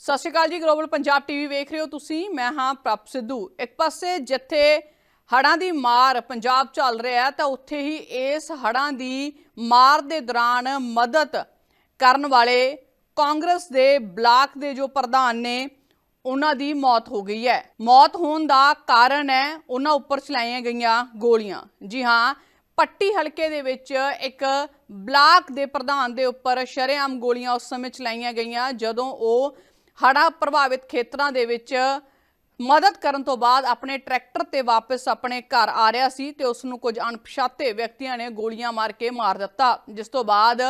ਸਤਿ ਸ਼੍ਰੀ ਅਕਾਲ ਜੀ global Punjab TV ਵੇਖ ਰਹੇ ਹੋ ਤੁਸੀਂ। ਮੈਂ ਹਾਂ ਪ੍ਰਭ ਸਿੱਧੂ। ਇੱਕ ਪਾਸੇ ਜਿੱਥੇ ਹੜ੍ਹਾਂ ਦੀ ਮਾਰ ਪੰਜਾਬ ਚੱਲ ਰਿਹਾ ਹੈ, ਤਾਂ ਉੱਥੇ ਹੀ ਇਸ ਹੜ੍ਹਾਂ ਦੀ ਮਾਰ ਦੇ ਦੌਰਾਨ ਮਦਦ ਕਰਨ ਵਾਲੇ ਕਾਂਗਰਸ ਦੇ ਬਲਾਕ ਦੇ ਜੋ ਪ੍ਰਧਾਨ ਨੇ, ਉਹਨਾਂ ਦੀ ਮੌਤ ਹੋ ਗਈ ਹੈ। ਮੌਤ ਹੋਣ ਦਾ ਕਾਰਨ ਹੈ, ਉਹਨਾਂ ਉੱਪਰ ਚਲਾਈਆਂ ਗਈਆਂ ਗੋਲੀਆਂ। ਜੀ ਹਾਂ, ਪੱਟੀ ਹਲਕੇ ਦੇ ਵਿੱਚ ਇੱਕ ਬਲਾਕ ਦੇ ਪ੍ਰਧਾਨ ਦੇ ਉੱਪਰ ਸ਼ਰੇਆਮ ਗੋਲੀਆਂ ਉਸ ਸਮੇਂ ਚਲਾਈਆਂ ਗਈਆਂ, ਜਦੋਂ ਉਹ ਹੜ੍ਹਾਂ ਪ੍ਰਭਾਵਿਤ ਖੇਤਰਾਂ ਦੇ ਵਿੱਚ ਮਦਦ ਕਰਨ ਤੋਂ ਬਾਅਦ ਆਪਣੇ ਟਰੈਕਟਰ ਤੇ ਵਾਪਸ ਆਪਣੇ ਘਰ ਆ ਰਿਹਾ ਸੀ ਤੇ ਉਸ ਨੂੰ ਕੁਝ ਅਣਪਛਾਤੇ ਵਿਅਕਤੀਆਂ ਨੇ ਗੋਲੀਆਂ ਮਾਰ ਕੇ ਮਾਰ ਦਿੱਤਾ, ਜਿਸ ਤੋਂ ਬਾਅਦ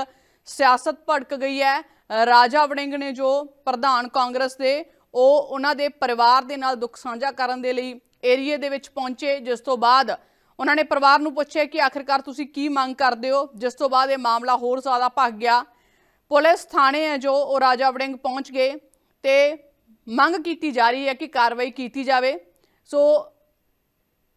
ਸਿਆਸਤ ਭੜਕ ਗਈ ਹੈ। ਰਾਜਾ ਵੜਿੰਗ ਨੇ ਜੋ ਪ੍ਰਧਾਨ ਕਾਂਗਰਸ ਦੇ, ਉਹ ਉਹਨਾਂ ਦੇ ਪਰਿਵਾਰ ਦੇ ਨਾਲ ਦੁੱਖ ਸਾਂਝਾ ਕਰਨ ਦੇ ਲਈ ਏਰੀਏ ਦੇ ਵਿੱਚ ਪਹੁੰਚੇ, ਜਿਸ ਤੋਂ ਬਾਅਦ ਉਹਨਾਂ ਨੇ ਪਰਿਵਾਰ ਨੂੰ ਪੁੱਛਿਆ ਕਿ ਆਖਿਰਕਾਰ ਤੁਸੀਂ ਕੀ ਮੰਗ ਕਰਦੇ ਹੋ, ਜਿਸ ਤੋਂ ਬਾਅਦ ਇਹ ਮਾਮਲਾ ਹੋਰ ਜ਼ਿਆਦਾ ਭੱਗ ਗਿਆ। ਪੁਲਿਸ ਥਾਣੇ ਹੈ ਜੋ ਉਹ ਰਾਜਾ ਵੜਿੰਗ ਪਹੁੰਚ ਗਏ। ਤੇ ਮੰਗ ਕੀਤੀ ਜਾ ਰਹੀ ਹੈ ਕਿ ਕਾਰਵਾਈ ਕੀਤੀ ਜਾਵੇ। ਸੋ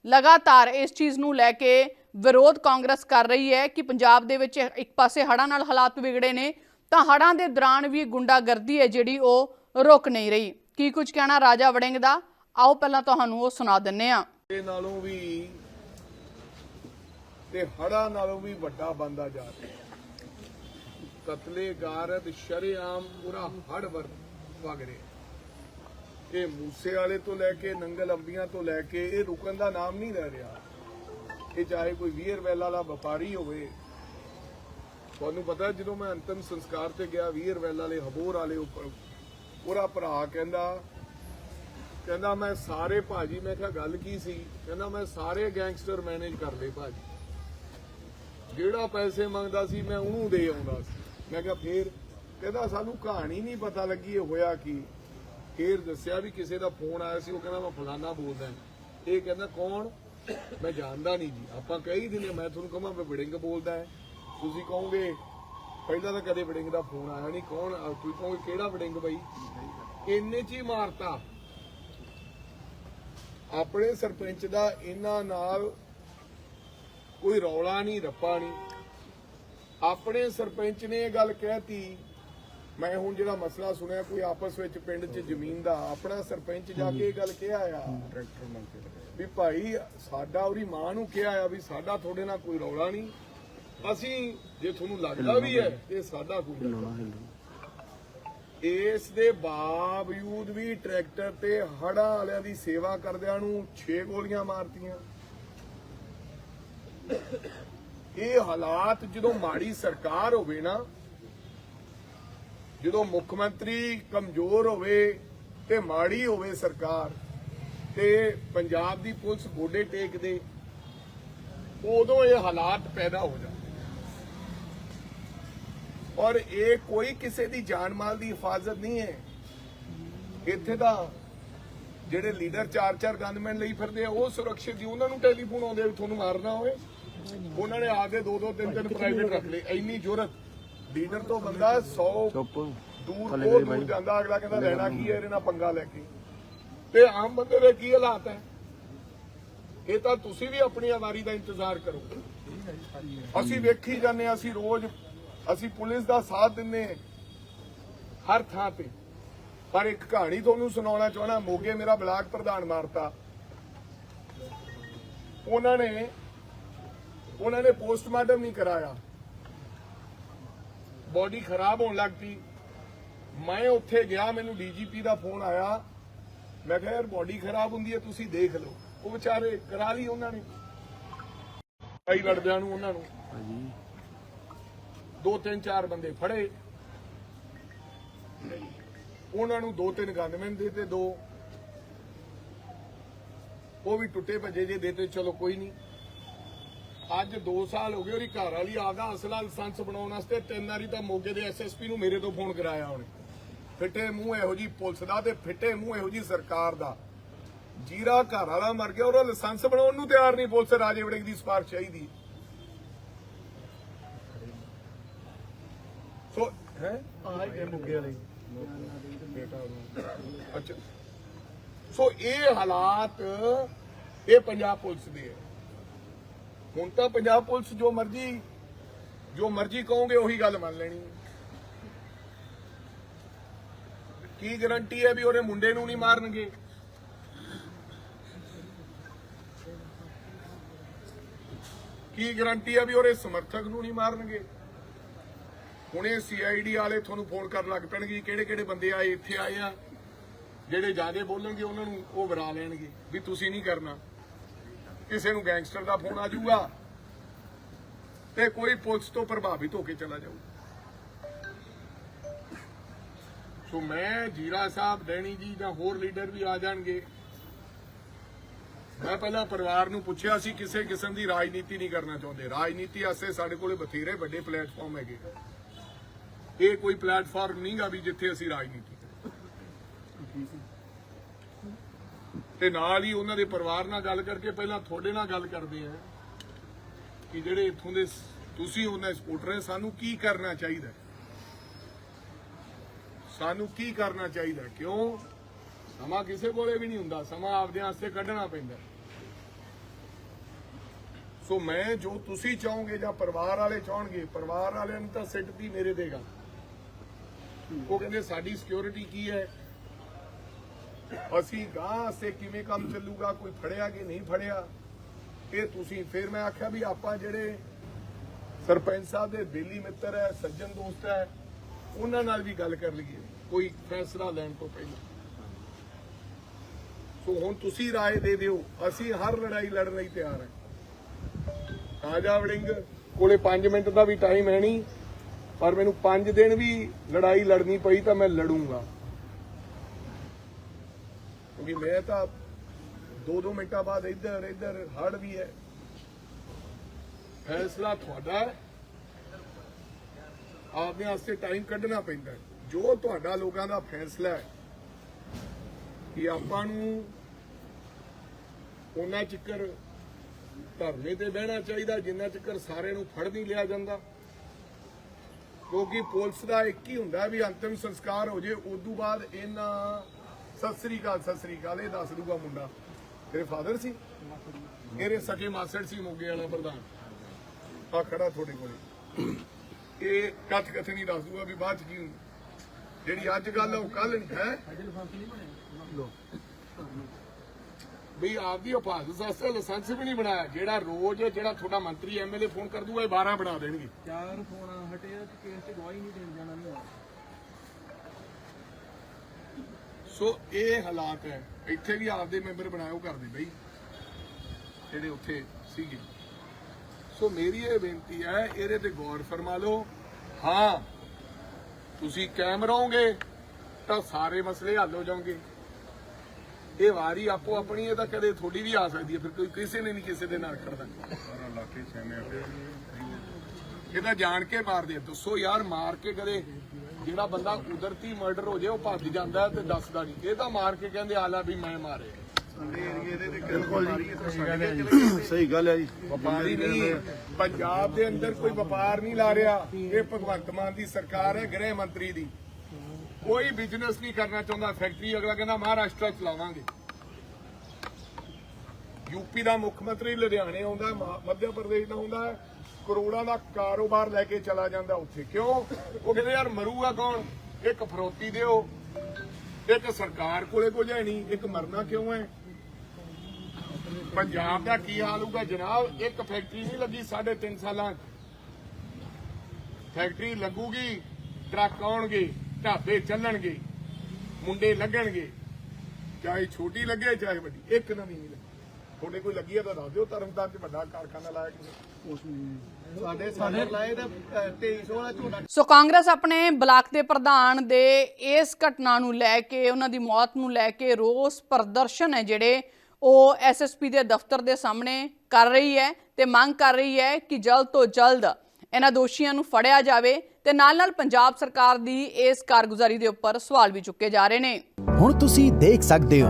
ਲਗਾਤਾਰ ਇਸ ਚੀਜ਼ ਨੂੰ ਲੈ ਕੇ ਵਿਰੋਧ ਕਾਂਗਰਸ ਕਰ ਰਹੀ ਹੈ ਕਿ ਪੰਜਾਬ ਦੇ ਵਿੱਚ ਇੱਕ ਪਾਸੇ ਹੜ੍ਹਾਂ ਨਾਲ ਹਾਲਾਤ ਵਿਗੜੇ ਨੇ, ਤਾਂ ਹੜ੍ਹਾਂ ਦੇ ਦੌਰਾਨ ਵੀ ਗੁੰਡਾਗਰਦੀ ਹੈ ਜਿਹੜੀ ਉਹ ਰੁਕ ਨਹੀਂ ਰਹੀ। ਕੀ ਕੁਝ ਕਹਿਣਾ ਰਾਜਾ ਵੜਿੰਗ ਦਾ? ਆਓ ਪਹਿਲਾਂ ਤੁਹਾਨੂੰ ਉਹ ਸੁਣਾ ਦਿੰਨੇ ਆ ਇਹ ਨਾਲੋਂ ਵੀ ਤੇ ਹੜਾ ਨਾਲੋਂ ਵੀ ਵੱਡਾ ਬੰਦਾ ਜਾ ਰਿਹਾ। ਕਤਲੇ ਸ਼ਰੇਆਮ ਪੂਰਾ ਹੜ ਵਰ ਵਗ ਰਿਹਾ। ਇਹ ਮੂਸੇ ਵਾਲੇ ਤੋਂ ਲੈ ਕੇ ਨੰਗਲ ਅੰਬੀਆਂ ਤੋਂ ਲੈ ਕੇ ਇਹ ਰੁਕਣ ਦਾ ਨਾਮ ਨਹੀਂ ਲੈ ਰਿਹਾ। ਇਹ ਚਾਹੇ ਕੋਈ ਵੀਰ ਵੈਲ ਵਾਲਾ ਵਪਾਰੀ ਹੋਵੇ। ਤੁਹਾਨੂੰ ਪਤਾ ਜਦੋਂ ਮੈਂ ਅੰਤਮ ਸੰਸਕਾਰ ਤੇ ਗਿਆ ਵੀਰ ਵੈਲ ਵਾਲੇ ਹਬੋਰ ਵਾਲੇ ਉੱਪਰ ਪੂਰਾ ਭਰਾ ਕਹਿੰਦਾ ਕਹਿੰਦਾ ਮੈਂ ਸਾਰੇ ਭਾਜੀ, ਮੈਂ ਕਿਹਾ ਗੱਲ ਕੀ ਸੀ? ਕਹਿੰਦਾ ਮੈਂ ਸਾਰੇ ਗੈਂਗਸਟਰ ਮੈਨੇਜ ਕਰ ਲਏ ਭਾਜੀ। ਜਿਹੜਾ ਪੈਸੇ ਮੰਗਦਾ ਸੀ, ਮੈਂ ਉਹਨੂੰ ਦੇ ਆਉਂਦਾ ਸੀ। ਮੈਂ ਕਿਹਾ ਫੇਰ ਕਹਿੰਦਾ ਸਾਨੂੰ ਕਹਾਣੀ ਨਹੀਂ ਪਤਾ ਲੱਗੀ ਇਹ ਹੋਇਆ ਕੀ। ਫੇਰ ਦੱਸਿਆ ਵੀ ਕਿਸੇ ਦਾ ਫੋਨ ਆਇਆ ਸੀ, ਉਹ ਕਹਿੰਦਾ ਮੈਂ ਫਲਾਨਾ ਬੋਲਦਾ ਇਹ ਕਹਿੰਦਾ, ਕੌਣ? ਮੈਂ ਜਾਣਦਾ ਨਹੀਂ ਜੀ। ਆਪਾਂ ਕਈ ਦਿਨੇ ਮੈਂ ਤੁਹਾਨੂੰ ਕਹਾਂ, ਮੈਂ ਵਿੜਿੰਗ ਬੋਲਦਾ ਹੈ। ਤੁਸੀਂ ਕਹੋਗੇ, ਪਹਿਲਾਂ ਤਾਂ ਕਦੇ ਵਿੜਿੰਗ ਦਾ ਫੋਨ ਆਇਆ ਨਹੀਂ। ਕੌਣ ਤੁਸੀਂ ਕਹੋਗੇ, ਕਿਹੜਾ ਵਿੜਿੰਗ ਬਈ? ਇੰਨੇ ਚ ਹੀ ਮਾਰਤਾ। ਆਪਣੇ ਸਰਪੰਚ ਦਾ ਇਹਨਾਂ ਨਾਲ ਕੋਈ ਰੌਲਾ ਨਹੀਂ, ਰੱਪਾ ਨਹੀਂ। ਆਪਣੇ ਸਰਪੰਚ ਨੇ ਇਹ ਗੱਲ ਕਹਿਤੀ ਮੈਂ ਹੁਣ ਜਿਹੜਾ ਮਸਲਾ ਸੁਣਿਆ ਕੋਈ ਆਪਸ ਵਿੱਚ ਪਿੰਡ 'ਚ ਜ਼ਮੀਨ ਦਾ ਆਪਣਾ ਸਰਪੰਚ ਜਾ ਕੇ ਇਹ ਗੱਲ ਕਿਹਾ ਆ? ਵੀ ਭਾਈ ਸਾਡਾ ਉਹਦੀ ਮਾਂ ਨੂੰ ਕਿਹਾ ਆ ਵੀ ਸਾਡਾ ਤੁਹਾਡੇ ਨਾਲ ਕੋਈ ਰੌਲਾ ਨਹੀਂ। ਅਸੀਂ ਜੇ ਤੁਹਾਨੂੰ ਲੱਗਦਾ ਵੀ ਹੈ ਇਹ ਸਾਡਾ ਕੋਈ। ਇਸ ਦੇ ਬਾਵਜੂਦ ਵੀ ਟਰੈਕਟਰ ਤੇ ਹੜਾਂ ਵਾਲਿਆਂ ਦੀ ਸੇਵਾ ਕਰਦਿਆਂ ਨੂੰ 6 ਗੋਲੀਆਂ ਮਾਰਤੀਆਂ। ਇਹ ਹਾਲਾਤ ਜਦੋਂ ਮਾੜੀ ਸਰਕਾਰ ਹੋਵੇ ਨਾ ਜਦੋਂ ਮੁੱਖ ਮੰਤਰੀ ਕਮਜ਼ੋਰ ਹੋਵੇ ਤੇ ਮਾੜੀ ਹੋਵੇ ਸਰਕਾਰ ਤੇ ਪੰਜਾਬ ਦੀ ਪੁਲਿਸ ਗੋਡੇ ਟੇਕਦੇ, ਉਦੋਂ ਇਹ ਹਾਲਾਤ ਪੈਦਾ ਹੋ ਜਾਂਦੇ। ਔਰ ਇਹ ਕੋਈ ਕਿਸੇ ਦੀ ਜਾਨ ਮਾਲ ਦੀ ਹਿਫਾਜ਼ਤ ਨਹੀਂ ਹੈ। ਇੱਥੇ ਦਾ ਜਿਹੜੇ ਲੀਡਰ ਚਾਰ ਚਾਰ ਗਨਮੈਨ ਲਈ ਫਿਰਦੇ ਆ, ਉਹ ਸੁਰੱਖਿਅਤ ਜੀ, ਉਹਨਾਂ ਨੂੰ ਟੈਲੀਫੋਨ ਆਉਂਦੇ ਤੁਹਾਨੂੰ ਮਾਰਨਾ ਹੋਵੇ। ਉਹਨਾਂ ਨੇ ਆਪਦੇ ਦੋ ਦੋ, ਤਿੰਨ ਤਿੰਨ ਪ੍ਰਾਈਵੇਟ ਰੱਖ ਲਏ। ਇੰਨੀ ਜ਼ਰੂਰਤ ਲੀਡਰ ਤੋਂ ਬੰਦਾ 100 ਦੂਰ ਉਹ ਦੂਰ ਜਾਂਦਾ ਅਗਲਾ ਕਹਿੰਦਾ ਲੈਣਾ ਕੀ ਹੈ ਇਹਦੇ ਨਾਲ ਪੰਗਾ ਲੈ ਕੇ। ਤੇ ਆਮ ਬੰਦੇ ਦੇ ਕੀ ਹਾਲਾਤ ਹੈ? ਇਹ ਤਾਂ ਤੁਸੀਂ ਵੀ ਆਪਣੀ ਆਵਾਰੀ ਦਾ ਇੰਤਜ਼ਾਰ ਕਰੋ। ਅਸੀਂ ਵੇਖੀ ਜਾਂਦੇ ਅਸੀਂ ਰੋਜ਼ ਅਸੀਂ ਪੁਲਿਸ ਦਾ ਸਾਥ ਦਿੰਨੇ ਹਰ ਥਾਂ ਤੇ। ਪਰ ਇੱਕ ਕਹਾਣੀ ਤੁਹਾਨੂੰ ਸੁਣਾਉਣਾ ਚਾਹਣਾ ਮੋਗੇ ਮੇਰਾ ਬਲਾਕ ਪ੍ਰਧਾਨ ਮਾਰਤਾ। ਉਹਨਾਂ ਨੇ ਉਹਨਾਂ ਨੇ ਪੋਸਟਮਾਰਟਮ ਨਹੀਂ ਕਰਾਇਆ। ਬੋਡੀ ਖਰਾਬ ਹੋਣ ਲੱਗ ਪਈ। ਮੈਂ ਉੱਥੇ ਗਿਆ ਮੈਨੂੰ ਡੀਜੀਪੀ ਦਾ ਫੋਨ ਆਇਆ। ਮੈਂ ਕਿਹਾ ਯਾਰ ਬੋਡੀ ਖਰਾਬ ਹੁੰਦੀ ਹੈ ਤੁਸੀਂ ਦੇਖ ਲਓ। ਉਹ ਵਿਚਾਰੇ ਕਰਾ ਲਈ ਉਹਨਾਂ ਨੇ। ਕਈ ਲੜਦਿਆਂ ਨੂੰ ਉਹਨਾਂ ਨੂੰ। ਦੋ ਤਿੰਨ ਚਾਰ ਬੰਦੇ ਫੜੇ। ਉਹਨਾਂ ਨੂੰ ਦੋ ਤਿੰਨ ਗਨਮੈਨ ਦੇ ਤੇ ਦੋ। ਉਹ ਵੀ ਟੁੱਟੇ ਭੱਜੇ ਜੇ ਦੇਤੇ ਚਲੋ ਕੋਈ ਨਹੀਂ। ਅੱਜ 2 ਸਾਲ ਹੋ ਗਏ ਉਹਦੀ ਘਰ ਵਾਲੀ ਆਦਾ ਅਸਲਾ ਲਾਇਸੈਂਸ ਬਣਾਉਣ ਵਾਸਤੇ ਤਿੰਨ ਵਾਰੀ ਤਾਂ ਮੋਗੇ ਦੇ ਐਸਐਸਪੀ ਨੂੰ ਮੇਰੇ ਤੋਂ ਫੋਨ ਕਰਾਇਆ ਉਹਨੇ। ਫਿੱਟੇ ਮੂੰਹ ਇਹੋ ਜੀ ਪੁਲਿਸ ਦਾ ਤੇ ਫਿੱਟੇ ਮੂੰਹ ਇਹੋ ਜੀ ਸਰਕਾਰ ਦਾ। ਜੀਰਾ ਘਰ ਵਾਲਾ ਮਰ ਗਿਆ ਉਹਦਾ ਲਾਇਸੈਂਸ ਬਣਾਉਣ ਨੂੰ ਤਿਆਰ ਨਹੀਂ ਪੁਲਿਸ ਰਾਜੇ ਵੜਿੰਗ ਦੀ ਸਿਫਾਰਿਸ਼ ਚਾਹੀਦੀ। ਸੋ ਹੈ? ਆ ਇਹ ਮੁੱਗੇ ਵਾਲੀ। ਬੇਟਾ ਉਹਨੂੰ। ਅੱਛਾ। ਸੋ ਇਹ ਹਾਲਾਤ ਇਹ ਪੰਜਾਬ ਪੁਲਿਸ ਦੇ ਹੈ। ਹੁਣ ਤਾਂ ਪੰਜਾਬ ਪੁਲਿਸ ਜੋ ਮਰਜ਼ੀ ਜੋ ਮਰਜ਼ੀ ਕਹੋਗੇ ਉਹੀ ਗੱਲ ਮੰਨ ਲੈਣੀ। ਹੈ। ਕੀ ਗਾਰੰਟੀ ਹੈ ਵੀ ਉਹਦੇ ਮੁੰਡੇ ਨੂੰ ਨਹੀਂ ਮਾਰਨਗੇ? ਕੀ ਗਰੰਟੀ ਹੈ ਵੀ ਉਹਦੇ ਸਮਰਥਕ ਨੂੰ ਨਹੀਂ ਮਾਰਨਗੇ? ਹੁਣੇ ਸੀਆਈਡੀ ਵਾਲੇ ਤੁਹਾਨੂੰ ਫੋਨ ਕਰਨ ਲੱਗ ਪੈਣਗੇ ਕਿਹੜੇ ਕਿਹੜੇ ਬੰਦੇ ਆਏ, ਇੱਥੇ ਆਏ ਆ। ਜਿਹੜੇ ਜਾਦੇ ਬੋਲਣਗੇ ਉਹਨਾਂ ਨੂੰ ਉਹ ਵਰਾ ਲੈਣਗੇ ਵੀ ਤੁਸੀਂ ਨਹੀਂ ਕਰਨਾ। ਕਿਸੇ ਨੂੰ ਗੈਂਗਸਟਰ ਦਾ ਫੋਨ ਆ ਜਾਊਗਾ ਤੇ ਕੋਈ ਪੁਲਿਸ ਤੋਂ ਪ੍ਰਭਾਵਿਤ ਹੋ ਕੇ ਚਲਾ ਜਾਊਗਾ। ਸੋ ਮੈਂ ਜੀਰਾ ਸਾਹਿਬ ਡੈਣੀ ਜੀ ਜਾਂ ਹੋਰ ਲੀਡਰ ਵੀ ਆ ਜਾਣਗੇ। ਮੈਂ ਪਹਿਲਾਂ ਪਰਿਵਾਰ ਨੂੰ ਪੁੱਛਿਆ ਸੀ, ਕਿਸੇ ਕਿਸਮ ਦੀ ਰਾਜਨੀਤੀ ਨਹੀਂ ਕਰਨਾ ਚਾਹੁੰਦੇ। ਰਾਜਨੀਤੀ ਵਾਸਤੇ ਸਾਡੇ ਕੋਲੇ ਬਥੇਰੇ ਵੱਡੇ ਪਲੇਟਫਾਰਮ ਹੈਗੇ। ਇਹ ਕੋਈ ਪਲੇਟਫਾਰਮ ਨਹੀਂਗਾ ਵੀ ਜਿੱਥੇ ਅਸੀਂ ਰਾਜਨੀਤੀ ਕਰੀਏ। ਤੇ ਨਾਲ ਹੀ ਉਹਨਾਂ ਦੇ ਪਰਿਵਾਰ ਨਾਲ ਗੱਲ ਕਰਕੇ ਪਹਿਲਾਂ ਤੁਹਾਡੇ ਨਾਲ ਗੱਲ ਕਰਦੇ ਆ ਕਿ ਜਿਹੜੇ ਇੱਥੋਂ ਦੇ ਤੁਸੀਂ ਉਹਨਾਂ ਸਪੋਰਟਰ ਹੈ, ਸਾਨੂੰ ਕੀ ਕਰਨਾ ਚਾਹੀਦਾ? ਸਾਨੂੰ ਕੀ ਕਰਨਾ ਚਾਹੀਦਾ? ਕਿਉਂ? ਸਮਾਂ ਕਿਸੇ ਕੋਲੇ ਵੀ ਨਹੀਂ ਹੁੰਦਾ, ਸਮਾਂ ਆਪਦੇ ਵਾਸਤੇ ਕੱਢਣਾ ਪੈਂਦਾ। ਸੋ ਮੈਂ ਜੋ ਤੁਸੀਂ ਚਾਹੋਗੇ ਜਾਂ ਪਰਿਵਾਰ ਵਾਲੇ ਚਾਹਣਗੇ, ਪਰਿਵਾਰ ਵਾਲਿਆਂ ਨੂੰ ਤਾਂ ਸਿੱਟ ਦੀ ਮੇਰੇ ਦੇਗਾ ਉਹ ਕਹਿੰਦੇ ਸਾਡੀ ਸਿਕਿਉਰਿਟੀ ਕੀ ਹੈ? ਅਸੀਂ ਗਾਂ ਸੇ ਕਿਵੇਂ ਕੰਮ ਚੱਲੂਗਾ ਕੋਈ ਫੜਿਆ ਕਿ ਨਹੀਂ ਫੜਿਆ ਇਹ ਤੁਸੀਂ ਫਿਰ ਮੈਂ ਆਖਿਆ ਵੀ ਆਪਾਂ ਜਿਹੜੇ ਸਰਪੰਚ ਸਾਹਿਬ ਦੇ ਬੇਲੀ ਮਿੱਤਰ ਹੈ ਸੱਜਣ ਦੋਸਤ ਹੈ ਉਹਨਾਂ ਨਾਲ ਵੀ ਗੱਲ ਕਰ ਲਈਏ ਕੋਈ ਫੈਸਲਾ ਲੈਣ ਤੋਂ ਪਹਿਲਾਂ ਸੋ ਹੁਣ ਤੁਸੀਂ رائے ਦੇ ਦਿਓ ਅਸੀਂ ਹਰ ਲੜਾਈ ਲੜਨ ਲਈ ਤਿਆਰ ਹਾਂ ਰਾਜਾ ਵੜਿੰਗ ਕੋਲੇ 5 ਮਿੰਟ ਦਾ ਵੀ ਟਾਈਮ ਹੈ ਨਹੀਂ ਪਰ ਮੈਨੂੰ 5 ਦਿਨ ਵੀ ਲੜਾਈ ਲੜਨੀ ਪਈ ਤਾਂ ਮੈਂ ਲੜੂੰਗਾ ਕਿਉਂਕਿ ਮੈਂ ਤਾਂ 2-2 ਮਿੰਟਾਂ ਬਾਅਦ ਇੱਧਰ ਇੱਧਰ ਹੜ ਵੀ ਹੈ। ਫੈਸਲਾ ਤੁਹਾਡਾ ਆਪਣੇ ਵਾਸਤੇ ਟਾਈਮ ਕੱਢਣਾ ਪੈਂਦਾ ਜੋ ਤੁਹਾਡਾ ਲੋਕਾਂ ਦਾ ਫੈਸਲਾ ਹੈ ਕਿ ਆਪਾਂ ਨੂੰ ਉਹਨਾਂ ਚਿਕਰ ਧਰਨੇ ਤੇ ਬਹਿਣਾ ਚਾਹੀਦਾ, ਜਿੰਨਾ ਚਿਕਰ ਸਾਰਿਆਂ ਨੂੰ ਫੜ ਨਹੀਂ ਲਿਆ ਜਾਂਦਾ। ਕਿਉਂਕਿ ਪੁਲਿਸ ਦਾ ਇੱਕ ਹੀ ਹੁੰਦਾ ਵੀ ਅੰਤਿਮ ਸੰਸਕਾਰ ਹੋ ਜੇ ਉਸ ਤੋਂ ਬਾਅਦ ਇਹਨਾਂ ਸਤਿ ਸ੍ਰੀ ਅਕਾਲ, ਸਤਿ ਸ੍ਰੀ ਅਕਾਲ, ਇਹ ਦੱਸ ਦੂਗਾ ਮੁੰਡਾ। ਤੇਰੇ ਫਾਦਰ ਸੀ? ਮੇਰੇ ਸਕੇ ਮਾਸੜ ਸੀ ਮੋਗੇ ਵਾਲਾ ਪ੍ਰਧਾਨ। ਆ ਖੜਾ ਤੁਹਾਡੇ ਕੋਲੇ। ਇਹ ਕੱਥ ਕਥਨੀ ਦੱਸ ਦੂਗਾ ਵੀ ਬਾਅਦ ਚ ਕੀ ਜਿਹੜੀ ਅੱਜ ਗੱਲ ਆ, ਉਹ ਕੱਲ ਨਹੀਂ, ਹੈ? ਵੀ ਆਪਦੀ ਹਿਫਾਜ਼ਤ ਵਾਸਤੇ ਲਾਇਸੈਂਸ ਵੀ ਨਹੀਂ ਬਣਾਇਆ। ਜਿਹੜਾ ਰੋਜ਼, ਜਿਹੜਾ ਤੁਹਾਡਾ ਮੰਤਰੀ ਐਮਐਲਏ ਫੋਨ ਕਰ ਦੂਗਾ, ਇਹ 12 ਬਣਾ ਦੇਣਗੇ। ਚਾਰ ਫੋਨ ਹਟੇ ਕੇਸ ਤੇ ਗਵਾਹੀ ਨਹੀਂ ਦੇਣ ਜਾਣਾ। ਨਹੀਂ ਸੋ ਇਹ ਹਾਲਾਤ ਹੈ। ਇੱਥੇ ਵੀ ਆਪਦੇ ਮੈਂਬਰ ਬਣਾਇਓ ਕਰਦੇ ਬਈ, ਜਿਹੜੇ ਉੱਥੇ ਸੀਗੇ। ਸੋ ਮੇਰੀ ਇਹ ਬੇਨਤੀ ਹੈ, ਇਹਦੇ ਤੇ ਗੌਰ ਫਰਮਾ ਲਓ। ਹਾਂ, ਤੁਸੀਂ ਕਾਇਮ ਰਹੋਗੇ, ਤਾਂ ਸਾਰੇ ਮਸਲੇ ਹੱਲ ਹੋ ਜਾਣਗੇ। ਇਹ ਵਾਰੀ ਆਪੋ ਆਪਣੀ, ਇਹ ਤਾਂ ਕਦੇ ਥੋੜੀ ਵੀ ਆ ਸਕਦੀ ਹੈ, ਫਿਰ ਕੋਈ ਕਿਸੇ ਨੇ ਨਹੀਂ ਕਿਸੇ ਦੇ ਨਾਲ ਖੜਦਾ ਇਹ ਤਾਂ ਜਾਣ ਕੇ ਮਾਰਦੇ ਆ ਦੱਸੋ ਯਾਰ, ਮਾਰ ਕੇ ਕਦੇ ਜਿਹੜਾ ਬੰਦਾ ਕੁਦਰਤੀ ਮਰਡਰ ਹੋ ਜੇ ਉਹ ਭੱਜ ਜਾਂਦਾ ਤੇ ਦੱਸਦਾ ਨਹੀਂ। ਇਹ ਤਾਂ ਮਾਰ ਕੇ ਕਹਿੰਦੇ ਆਲਾ ਵੀ ਮੈਂ ਮਾਰੇ। ਸਹੀ ਗੱਲ ਹੈ ਜੀ। ਵਪਾਰੀ ਨਹੀਂ। ਪੰਜਾਬ ਦੇ ਅੰਦਰ ਕੋਈ ਵਪਾਰ ਨਹੀਂ ਲਾ ਰਿਹਾ। ਇਹ ਭਗਵੰਤ ਮਾਨ ਦੀ ਸਰਕਾਰ ਹੈ ਗ੍ਰਹਿ ਮੰਤਰੀ ਦੀ। ਕੋਈ ਬਿਜ਼ਨਸ ਨਹੀਂ ਕਰਨਾ ਚਾਹੁੰਦਾ। ਫੈਕਟਰੀ ਅਗਲਾ ਕਹਿੰਦਾ ਮਹਾਰਾਸ਼ਟਰ ਚ ਲਾਵਾਂਗੇ ਯੂਪੀ ਦਾ ਮੁੱਖ ਮੰਤਰੀ ਲੁਧਿਆਣੇ ਆਉਂਦਾ ਮੱਧ ਪ੍ਰਦੇਸ਼ ਦਾ ਆਉਂਦਾ। ਹੈ, ਕਰੋੜਾਂ ਦਾ ਕਾਰੋਬਾਰ ਲੈ ਕੇ ਚਲਾ ਜਾਂਦਾ ਉੱਥੇ। ਕਿਉਂ? ਉਹ ਕਹਿੰਦੇ, ਯਾਰ ਮਰੂਗਾ ਕੌਣ? ਇੱਕ ਫਰੋਤੀ ਦਿਓ। ਇੱਕ ਸਰਕਾਰ ਕੋਲੇ ਕੁਝ ਹੈ ਨਹੀਂ ਇੱਕ ਮਰਨਾ ਕਿਉਂ ਹੈ? ਪੰਜਾਬ ਦਾ ਕੀ ਹਾਲ ਹੋਊਗਾ ਜਨਾਬ? ਇੱਕ ਫੈਕਟਰੀ ਨਹੀਂ ਲੱਗੀ ਸਾਢੇ ਤਿੰਨ ਸਾਲਾਂ 'ਚ। ਫੈਕਟਰੀ ਲੱਗੂਗੀ, ਟਰੱਕ ਆਉਣਗੇ, ਢਾਬੇ ਚੱਲਣਗੇ, ਮੁੰਡੇ ਲੱਗਣਗੇ। ਚਾਹੇ ਛੋਟੀ ਲੱਗੇ, ਚਾਹੇ ਵੱਡੀ। ਇੱਕ ਨਵੀਂ ਨਹੀਂ ਲੱਗੀ। ਤੁਹਾਡੇ ਕੋਈ ਲੱਗੀ ਹੈ ਤਾਂ ਦੱਸ ਦਿਓ ਧਰਮਤਾਰ 'ਚ ਵੱਡਾ ਕਾਰਖਾਨਾ ਲਾਇਆ ਕਿਸੇ ਸਾਡੇ ਸਾਡੇ ਲਾਏ ਤਾਂ 2300 ਵਾਲਾ ਝੋਨਾ। ਸੋ ਕਾਂਗਰਸ ਆਪਣੇ ਬਲਾਕ ਦੇ ਪ੍ਰਧਾਨ ਦੇ ਇਸ ਘਟਨਾ ਨੂੰ ਲੈ ਕੇ ਉਹਨਾਂ ਦੀ ਮੌਤ ਨੂੰ ਲੈ ਕੇ ਰੋਸ ਪ੍ਰਦਰਸ਼ਨ ਹੈ ਜਿਹੜੇ ਉਹ ਐਸਐਸਪੀ ਦੇ ਦਫ਼ਤਰ ਦੇ ਸਾਹਮਣੇ ਕਰ ਰਹੀ ਹੈ ਤੇ ਮੰਗ ਕਰ ਰਹੀ ਹੈ ਕਿ ਜਲਦ ਤੋਂ ਜਲਦ ਇਹਨਾਂ ਦੋਸ਼ੀਆਂ ਨੂੰ ਫੜਿਆ ਜਾਵੇ ਤੇ ਨਾਲ ਨਾਲ ਪੰਜਾਬ ਸਰਕਾਰ ਦੀ ਇਸ ਕਾਰਗੁਜ਼ਾਰੀ ਦੇ ਉੱਪਰ ਸਵਾਲ ਵੀ ਚੁੱਕੇ ਜਾ ਰਹੇ ਨੇ। ਹੁਣ ਤੁਸੀਂ ਦੇਖ ਸਕਦੇ ਹੋ